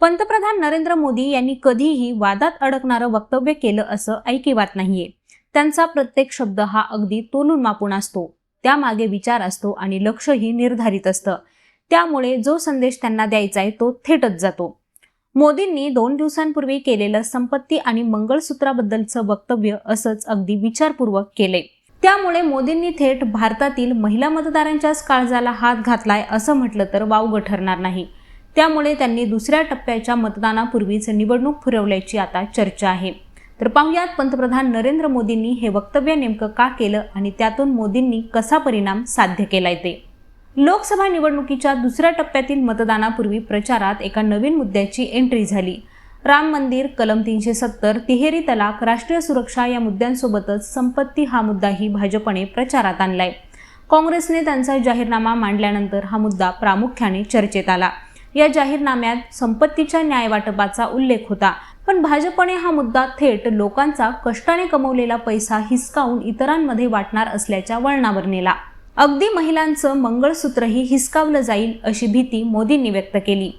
पंतप्रधान नरेंद्र मोदी यांनी कधीही वादात अडकणारं वक्तव्य केलं असं ऐकिवात नाहीये. त्यांचा प्रत्येक शब्द हा अगदी तोलून मापून असतो. त्यामागे विचार असतो आणि लक्षही निर्धारित असतं. त्यामुळे जो संदेश त्यांना द्यायचा आहे तो थेटच जातो. मोदींनी दोन दिवसांपूर्वी केलेलं संपत्ती आणि मंगळसूत्राबद्दलचं वक्तव्य असंच अगदी विचारपूर्वक केले त्यामुळे मोदींनी थेट भारतातील महिला मतदारांच्याच काळजाला हात घातलाय असं म्हटलं तर वावगं ठरणार नाही. त्यामुळे त्यांनी दुसऱ्या टप्प्याच्या मतदानापूर्वीच निवडणूक फिरवल्याची आता चर्चा आहे. तर पाहुयात पंतप्रधान नरेंद्र मोदींनी हे वक्तव्य नेमकं का केलं आणि त्यातून मोदींनी कसा परिणाम साध्य केलाय ते. लोकसभा निवडणुकीच्या दुसऱ्या टप्प्यातील मतदानापूर्वी प्रचारात एका नवीन मुद्द्याची एंट्री झाली. राम मंदिर कलम तीनशे सत्तर तिहेरी तलाक राष्ट्रीय सुरक्षा या मुद्द्यांसोबतच संपत्ती हा मुद्दाही भाजपने प्रचारात आणलाय. काँग्रेसने त्यांचा जाहीरनामा मांडल्यानंतर हा मुद्दा प्रामुख्याने चर्चेत आला. या जाहीरनाम्यात संपत्तीच्या न्यायवाटपाचा उल्लेख होता. पण भाजपने हा मुद्दा थेट लोकांचा कष्टाने कमवलेला पैसा हिसकावून इतरांमध्ये वाटणार असल्याच्या वळणावर नेला. अगदी महिलांचं मंगळसूत्रही हिसकावलं जाईल अशी भीती मोदींनी व्यक्त केली.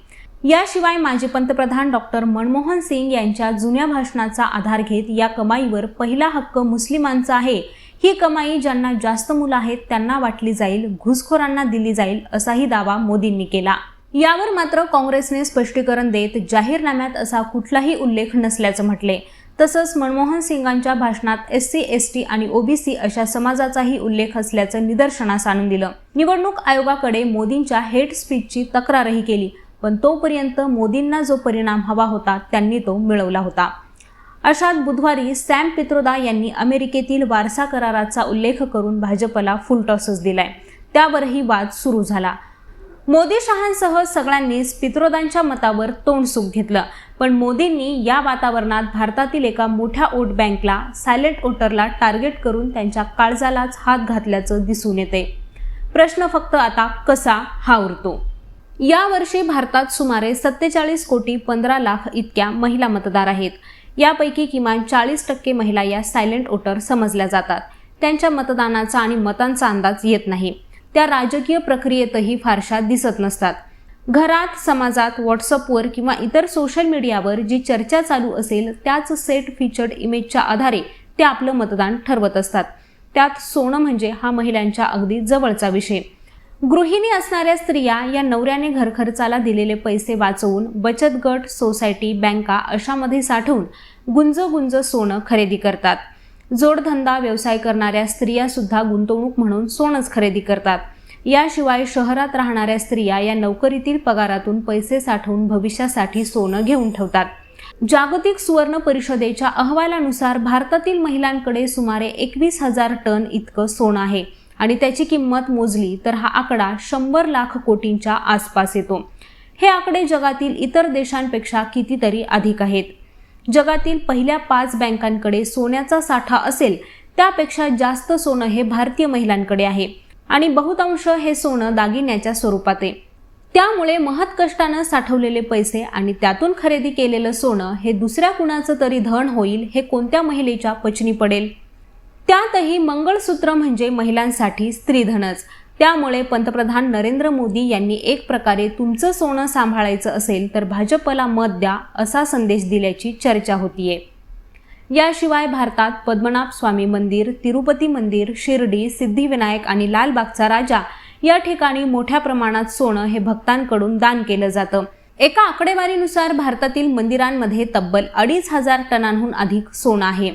याशिवाय माजी पंतप्रधान डॉक्टर मनमोहन सिंग यांच्या जुन्या भाषणाचा आधार घेत या कमाईवर पहिला हक्क मुस्लिमांचा आहे. ही कमाई ज्यांना जास्त मुलं आहेत त्यांना वाटली जाईल घुसखोरांना दिली जाईल असाही दावा मोदींनी केला. यावर मात्र काँग्रेसने स्पष्टीकरण देत जाहीरनाम्यात असा कुठलाही उल्लेख नसल्याचं म्हटले. तसंच मनमोहन सिंगांच्या भाषणात एस सी एस टी आणि ओबीसी अशा समाजाचाही उल्लेख असल्याचं निदर्शनास आणून दिलं. निवडणूक आयोगाकडे मोदींच्या हेट स्पीचची तक्रारही केली पण तोपर्यंत मोदींना जो परिणाम हवा होता त्यांनी तो मिळवला होता. अशात बुधवारी सॅम पित्रोदा यांनी अमेरिकेतील वारसा कराराचा उल्लेख करून भाजपला फुलटॉसच दिलाय. त्यावरही वाद सुरू झाला. मोदी शहांसह सगळ्यांनीच पित्रोदांच्या मतावर तोंडसुख घेतलं. पण मोदींनी या वातावरणात भारतातील एका मोठ्या वोट बँकला सायलेंट वोटरला टार्गेट करून त्यांच्या काळजालाच हात घातल्याचं दिसून येते. प्रश्न फक्त आता कसा हा उरतो? यावर्षी भारतात सुमारे सत्तेचाळीस कोटी पंधरा लाख इतक्या महिला मतदार आहेत. यापैकी किमान चाळीस टक्के महिला या सायलेंट वोटर समजल्या जातात. त्यांच्या मतदानाचा आणि मतांचा अंदाज येत नाही. त्या राजकीय प्रक्रियेतही फारशा दिसत नसतात. घरात समाजात व्हॉट्सअपवर किंवा इतर सोशल मीडियावर जी चर्चा चालू असेल त्याच सेट फीचर्ड इमेजच्या आधारे ते आपलं मतदान ठरवत असतात. त्यात सोनं म्हणजे हा महिलांच्या अगदी जवळचा विषय. गृहिणी असणाऱ्या स्त्रिया या नवऱ्याने घरखर्चाला दिलेले पैसे वाचवून बचत गट सोसायटी बँका अशामध्ये साठवून गुंज गुंज सोनं खरेदी करतात. जोडधंदा व्यवसाय करणाऱ्या स्त्रिया सुद्धा गुंतवणूक म्हणून सोनच खरेदी करतात. याशिवाय शहरात राहणाऱ्या स्त्रिया या नोकरीतील पगारातून पैसे साठवून भविष्यासाठी सोनं घेऊन ठेवतात. जागतिक सुवर्ण परिषदेच्या अहवालानुसार भारतातील महिलांकडे सुमारे एकवीस हजार टन इतकं सोनं आहे आणि त्याची किंमत मोजली तर हा आकडा शंभर लाख कोटींच्या आसपास येतो. हे आकडे जगातील इतर देशांपेक्षा कितीतरी अधिक आहेत. जगातील पहिल्या पाच बँकांकडे सोन्याचा साठा असेल त्यापेक्षा जास्त सोनं हे भारतीय महिलांकडे आहे. आणि बहुतांश हे सोनं दागिन्याच्या स्वरूपात आहे. त्यामुळे महत कष्टानं साठवलेले पैसे आणि त्यातून खरेदी केलेलं सोनं हे दुसऱ्या कुणाचं तरी धन होईल हे कोणत्या महिलेच्या पचनी पडेल? त्यातही मंगळसूत्र म्हणजे महिलांसाठी स्त्रीधनच त्यामुळे पंतप्रधान नरेंद्र मोदी यांनी एक प्रकारे तुमचं सोनं सांभाळायचं असेल तर भाजपला मत द्या असा संदेश दिल्याची चर्चा होतीये. याशिवाय भारतात पद्मनाभ स्वामी मंदिर तिरुपती मंदिर शिर्डी सिद्धिविनायक आणि लालबागचा राजा या ठिकाणी मोठ्या प्रमाणात सोनं हे भक्तांकडून दान केलं जातं. एका आकडेवारीनुसार भारतातील मंदिरांमध्ये तब्बल अडीच हजार टनांहून अधिक सोनं आहे.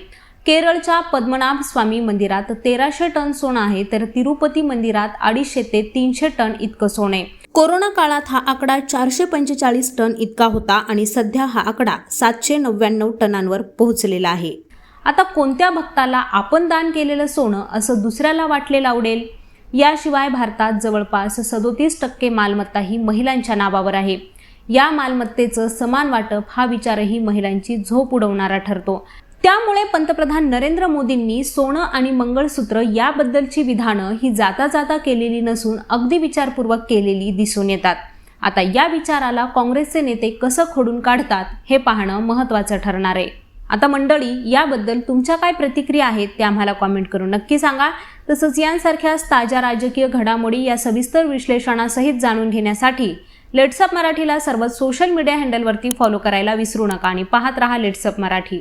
केरळच्या पद्मनाभ स्वामी मंदिरात तेराशे टन सोनं आहे तर तिरुपती मंदिरात अडीचशे ते तीनशे टन इतकं सोनं आहे. कोरोना काळात हा आकडा चारशे पंचेचाळीस टन इतका होता आणि सध्या हा आकडा सातशे नव्याण्णव टनांवर पोहोचलेला आहे. आता कोणत्या भक्ताला आपण दान केलेलं सोनं असं दुसऱ्याला वाटलेलं आवडेल याशिवाय भारतात जवळपास सदोतीस टक्के मालमत्ता ही महिलांच्या नावावर आहे. या मालमत्तेचं समान वाटप हा विचारही महिलांची झोप उडवणारा ठरतो. त्यामुळे पंतप्रधान नरेंद्र मोदींनी सोनं आणि मंगळसूत्र याबद्दलची विधानं ही जाता जाता केलेली नसून अगदी विचारपूर्वक केलेली दिसून येतात. आता या विचाराला काँग्रेसचे नेते कसं खोडून काढतात हे पाहणं महत्त्वाचं ठरणार आहे. आता मंडळी याबद्दल तुमच्या काय प्रतिक्रिया आहेत ते आम्हाला कॉमेंट करून नक्की सांगा. तसंच यांसारख्याच ताज्या राजकीय घडामोडी या सविस्तर विश्लेषणासहित जाणून घेण्यासाठी लेट्सअप मराठीला सर्व सोशल मीडिया हँडलवरती फॉलो करायला विसरू नका आणि पाहत रहा लेट्सअप मराठी.